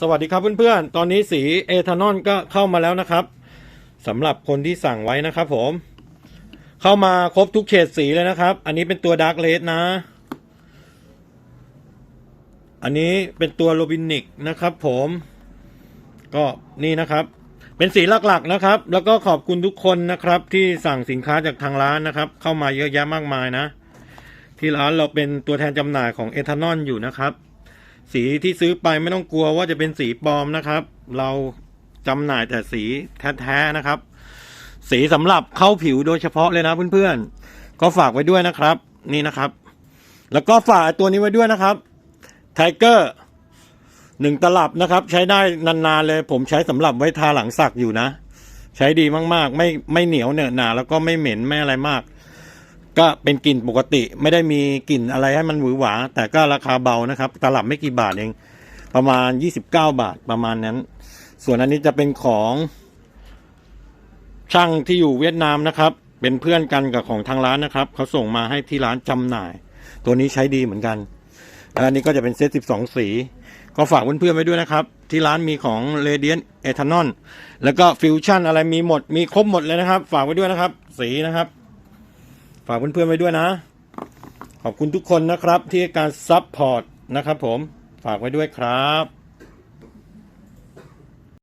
สวัสดีครับเพื่อนๆ ตอนนี้สีเอทานอลก็เข้ามาแล้วนะครับสำหรับคนที่สั่งไว้นะครับผม เข้ามาครบทุกเฉดสีเลยนะครับ อันนี้เป็นตัวดาร์กเลสนะ อันนี้เป็นตัวโรบินิกนะครับผม ก็นี่นะครับ เป็นสีหลักๆนะครับ แล้วก็ขอบคุณทุกคนนะครับ ที่สั่งสินค้าจากทางร้านนะครับ เข้ามาเยอะแยะมากมายนะ ที่ร้านเราเป็นตัวแทนจำหน่ายของเอทานอลอยู่นะครับ สีที่ซื้อไปไม่ต้องกลัวว่าจะเป็นสีปลอมนะครับ เราจำหน่ายแต่สีแท้ๆนะครับ สีสำหรับเข้าผิวโดยเฉพาะเลยนะเพื่อนๆ ก็ฝากไว้ด้วยนะครับ นี่นะครับ แล้วก็ฝากตัวนี้ไว้ด้วยนะครับไทเกอร์หนึ่งตลับนะครับ ใช้ได้นานๆเลย ผมใช้สำหรับไว้ทาหลังสักอยู่นะ ใช้ดีมากๆ ไม่ไม่เหนียวเหนอะหนาแล้วก็ไม่เหม็นไม่อะไรมาก ก็เป็นกลิ่นปกติไม่ได้มีกลิ่นอะไรให้มันหวือหวา แต่ก็ราคาเบานะครับ ตลับไม่กี่บาทเอง ประมาณ 29 บาทประมาณนั้น ส่วนอันนี้จะเป็นของช่างที่อยู่เวียดนามนะครับ เป็นเพื่อนกันกับของทางร้านนะครับ เขาส่งมาให้ที่ร้านจำหน่าย ตัวนี้ใช้ดีเหมือนกันอันนี้ก็จะเป็นเซต 12 สี ก็ฝากเพื่อนๆไว้ด้วยนะครับ ที่ร้านมีของ Radiant Ethanol แล้วก็ฟิวชั่นอะไรมีหมดมีครบหมดเลยนะครับ ฝากไว้ด้วยนะครับ สีนะครับ ฝากเพื่อนๆไว้ด้วยนะ ขอบคุณทุกคนนะครับที่การซัพพอร์ตนะครับผมฝากไว้ด้วยครับ